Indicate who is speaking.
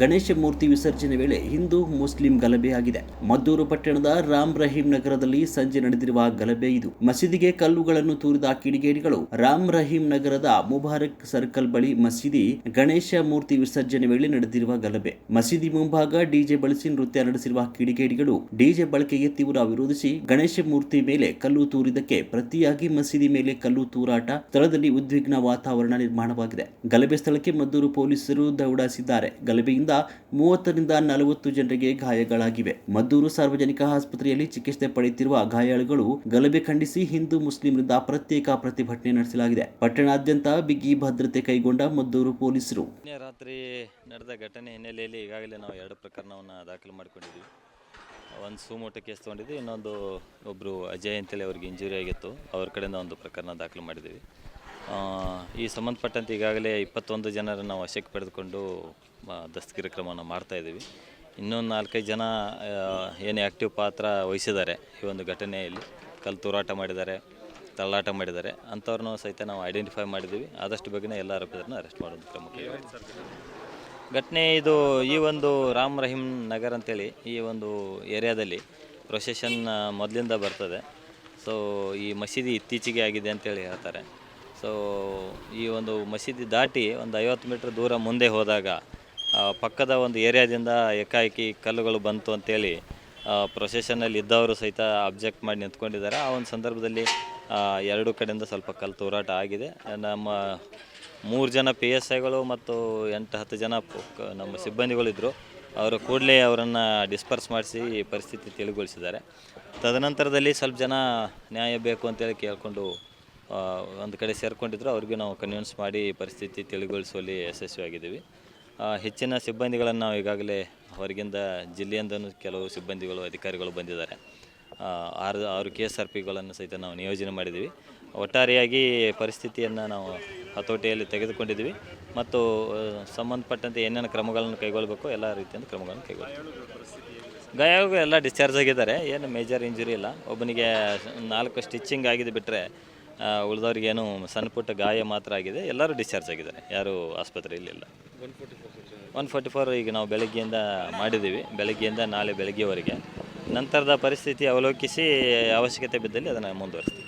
Speaker 1: ಗಣೇಶ ಮೂರ್ತಿ ವಿಸರ್ಜನೆ ವೇಳೆ ಹಿಂದೂ ಮುಸ್ಲಿಂ ಗಲಭೆಯಾಗಿದೆ ಮದ್ದೂರು ಪಟ್ಟಣದ ರಾಮ್ ರಹೀಂ ನಗರದಲ್ಲಿ ಸಂಜೆ ನಡೆದಿರುವ ಗಲಭೆ ಇದು. ಮಸೀದಿಗೆ ಕಲ್ಲುಗಳನ್ನು ತೂರಿದ ಕಿಡಿಗೇಡಿಗಳು ರಾಮ್ ರಹೀಂ ನಗರದ ಮುಬಾರಕ್ ಸರ್ಕಲ್ ಬಳಿ ಮಸೀದಿ ಗಣೇಶ ಮೂರ್ತಿ ವಿಸರ್ಜನೆ ವೇಳೆ ನಡೆದಿರುವ ಗಲಭೆ. ಮಸೀದಿ ಮುಂಭಾಗ ಡಿಜೆ ಬಳಸಿ ನೃತ್ಯ ನಡೆಸಿರುವ ಕಿಡಿಗೇಡಿಗಳು ಡಿಜೆ ಬಳಕೆಗೆ ತೀವ್ರ ವಿರೋಧಿಸಿ ಗಣೇಶ ಮೂರ್ತಿ ಮೇಲೆ ಕಲ್ಲು ತೂರಿದಕ್ಕೆ ಪ್ರತಿಯಾಗಿ ಮಸೀದಿ ಮೇಲೆ ಕಲ್ಲು ತೂರಾಟ. ಸ್ಥಳದಲ್ಲಿ ಉದ್ವಿಗ್ನ ವಾತಾವರಣ ನಿರ್ಮಾಣವಾಗಿದೆ. ಗಲಭೆ ಸ್ಥಳಕ್ಕೆ ಮದ್ದೂರು ಪೊಲೀಸರು ದೌಡಾಯಿಸಿದ್ದಾರೆ ಗಲಭೆಯಿಂದ ಮೂವತ್ತರಿಂದ ನಲವತ್ತು ಜನರಿಗೆ ಗಾಯಗಳಾಗಿವೆ. ಮದ್ದೂರು ಸಾರ್ವಜನಿಕ ಆಸ್ಪತ್ರೆಯಲ್ಲಿ ಚಿಕಿತ್ಸೆ ಪಡೆಯುತ್ತಿರುವ ಗಾಯಾಳುಗಳು ಗಲಭೆ ಖಂಡಿಸಿ ಹಿಂದೂ ಮುಸ್ಲಿಮರಿಂದ ಪ್ರತ್ಯೇಕ ಪ್ರತಿಭಟನೆ ನಡೆಸಲಾಗಿದೆ. ಪಟ್ಟಣಾದ್ಯಂತ ಬಿಗಿ ಭದ್ರತೆ ಕೈಗೊಂಡ ಮದ್ದೂರು ಪೊಲೀಸರು.
Speaker 2: ರಾತ್ರಿ ನಡೆದ ಘಟನೆ ಹಿನ್ನೆಲೆಯಲ್ಲಿ ಈಗಾಗಲೇ ನಾವು ಎರಡು ಪ್ರಕರಣವನ್ನು ದಾಖಲು ಮಾಡಿಕೊಂಡಿದ್ವಿ. ಒಂದು ಸುಮೋಟೋ ಕೇಸ್ ತೊಗೊಂಡಿದ್ವಿ, ಇನ್ನೊಂದು ಒಬ್ಬರು ಅಜಯ್ ಅಂತೇಳಿ ಅವ್ರಿಗೆ ಇಂಜುರಿ ಆಗಿತ್ತು. ಅವ್ರ ಕಡೆಯಿಂದ ಒಂದು ಪ್ರಕರಣ ದಾಖಲು ಮಾಡಿದ್ದೀವಿ. ಈ ಸಂಬಂಧಪಟ್ಟಂತೆ ಈಗಾಗಲೇ ಇಪ್ಪತ್ತೊಂದು ಜನರನ್ನು ವಶಕ್ಕೆ ಪಡೆದುಕೊಂಡು ದಸ್ತಗಿರಿ ಕ್ರಮವನ್ನು ಮಾಡ್ತಾಯಿದ್ದೀವಿ ಇನ್ನೊಂದು ನಾಲ್ಕೈದು ಜನ ಏನು ಆ್ಯಕ್ಟಿವ್ ಪಾತ್ರ ವಹಿಸಿದ್ದಾರೆ ಈ ಒಂದು ಘಟನೆಯಲ್ಲಿ. ಕಲ್ಲು ತೂರಾಟ ಮಾಡಿದ್ದಾರೆ, ತಳ್ಳಾಟ ಮಾಡಿದ್ದಾರೆ. ಅಂಥವ್ರನ್ನೂ ಸಹಿತ ನಾವು ಐಡೆಂಟಿಫೈ ಮಾಡಿದ್ದೀವಿ. ಆದಷ್ಟು ಬೇಗನೆ ಎಲ್ಲ ಆರೋಪಿಗಳನ್ನು ಅರೆಸ್ಟ್ ಮಾಡೋದು ಕ್ರಮ. ಘಟನೆ ಇದು ಈ ಒಂದು ರಾಮ್ ರಹೀಂ ನಗರ್ ಅಂತೇಳಿ ಈ ಒಂದು ಏರಿಯಾದಲ್ಲಿ ಪ್ರೊಸೆಷನ್ ಮೊದಲಿಂದ ಬರ್ತದೆ. ಸೊ, ಈ ಮಸೀದಿ ಇತ್ತೀಚೆಗೆ ಆಗಿದೆ ಅಂತೇಳಿ ಹೇಳ್ತಾರೆ. ಸೊ ಈ ಒಂದು ಮಸೀದಿ ದಾಟಿ ಒಂದು ಐವತ್ತು ಮೀಟ್ರ್ ದೂರ ಮುಂದೆ ಹೋದಾಗ ಪಕ್ಕದ ಒಂದು ಏರಿಯಾದಿಂದ ಏಕಾಏಕಿ ಕಲ್ಲುಗಳು ಬಂತು ಅಂತೇಳಿ ಪ್ರೊಸೆಷನಲ್ಲಿ ಇದ್ದವರು ಸಹಿತ ಅಬ್ಜೆಕ್ಟ್ ಮಾಡಿ ನಿಂತ್ಕೊಂಡಿದ್ದಾರೆ. ಆ ಒಂದು ಸಂದರ್ಭದಲ್ಲಿ ಎರಡು ಕಡೆಯಿಂದ ಸ್ವಲ್ಪ ಕಲ್ಲು ತೂರಾಟ ಆಗಿದೆ. ನಮ್ಮ ಮೂರು ಜನ ಪಿ ಎಸ್ ಐಗಳು ಮತ್ತು ಎಂಟು ಹತ್ತು ಜನ ನಮ್ಮ ಸಿಬ್ಬಂದಿಗಳಿದ್ದರು ಅವರು ಕೂಡಲೇ ಅವರನ್ನು ಡಿಸ್ಪರ್ಸ್ ಮಾಡಿಸಿ ಪರಿಸ್ಥಿತಿ ತಿಳಿಗೊಳಿಸಿದ್ದಾರೆ. ತದನಂತರದಲ್ಲಿ ಸ್ವಲ್ಪ ಜನ ನ್ಯಾಯ ಬೇಕು ಅಂತೇಳಿ ಕೇಳಿಕೊಂಡು ಒಂದು ಕಡೆ ಸೇರಿಕೊಂಡಿದ್ರು, ಅವ್ರಿಗೆ ನಾವು ಕನ್ವಿನ್ಸ್ ಮಾಡಿ ಪರಿಸ್ಥಿತಿ ತಿಳಿಗೊಳಿಸುವಲ್ಲಿ ಯಶಸ್ವಿಯಾಗಿದ್ದೀವಿ. ಹೆಚ್ಚಿನ ಸಿಬ್ಬಂದಿಗಳನ್ನು ನಾವು ಈಗಾಗಲೇ ಹೊರಗಿಂದ ಜಿಲ್ಲೆಯಿಂದನೂ ಕೆಲವು ಸಿಬ್ಬಂದಿಗಳು, ಅಧಿಕಾರಿಗಳು ಬಂದಿದ್ದಾರೆ. ಆರು ಆರು ಕೆ ಎಸ್ ಆರ್ ಪಿಗಳನ್ನು ಸಹಿತ ನಾವು ನಿಯೋಜನೆ ಮಾಡಿದ್ದೀವಿ. ಒಟ್ಟಾರೆಯಾಗಿ ಪರಿಸ್ಥಿತಿಯನ್ನು ನಾವು ಹತೋಟಿಯಲ್ಲಿ ತೆಗೆದುಕೊಂಡಿದ್ದೀವಿ. ಮತ್ತು ಸಂಬಂಧಪಟ್ಟಂತೆ ಏನೇನು ಕ್ರಮಗಳನ್ನು ಕೈಗೊಳ್ಳಬೇಕು ಎಲ್ಲ ರೀತಿಯಿಂದ ಕ್ರಮಗಳನ್ನು ಕೈಗೊಳ್ತೀವಿ. ಗಾಯಗಳು ಎಲ್ಲ ಡಿಸ್ಚಾರ್ಜ್ ಆಗಿದ್ದಾರೆ. ಏನು ಮೇಜರ್ ಇಂಜುರಿ ಇಲ್ಲ. ಒಬ್ಬನಿಗೆ ನಾಲ್ಕು ಸ್ಟಿಚ್ಚಿಂಗ್ ಆಗಿದೆ ಬಿಟ್ಟರೆ ಉಳಿದವ್ರಿಗೇನು ಸಣ್ಣ ಪುಟ್ಟ ಗಾಯ ಮಾತ್ರ ಆಗಿದೆ. ಎಲ್ಲರೂ ಡಿಸ್ಚಾರ್ಜ್ ಆಗಿದ್ದಾರೆ. ಯಾರೂ ಆಸ್ಪತ್ರೆಯಲ್ಲಿ ಇಲ್ಲ ಒನ್ ಫೋರ್ಟಿ ಫೋರ್ ಈಗ ನಾವು ಬೆಳಗ್ಗೆಯಿಂದ ಮಾಡಿದ್ದೀವಿ. ಬೆಳಗ್ಗೆಯಿಂದ ನಾಳೆ ಬೆಳಗ್ಗೆವರೆಗೆ. ನಂತರದ ಪರಿಸ್ಥಿತಿ ಅವಲೋಕಿಸಿ ಅವಶ್ಯಕತೆ ಬಿದ್ದಲ್ಲಿ ಅದನ್ನು ಮುಂದುವರಿಸ್ತೀವಿ.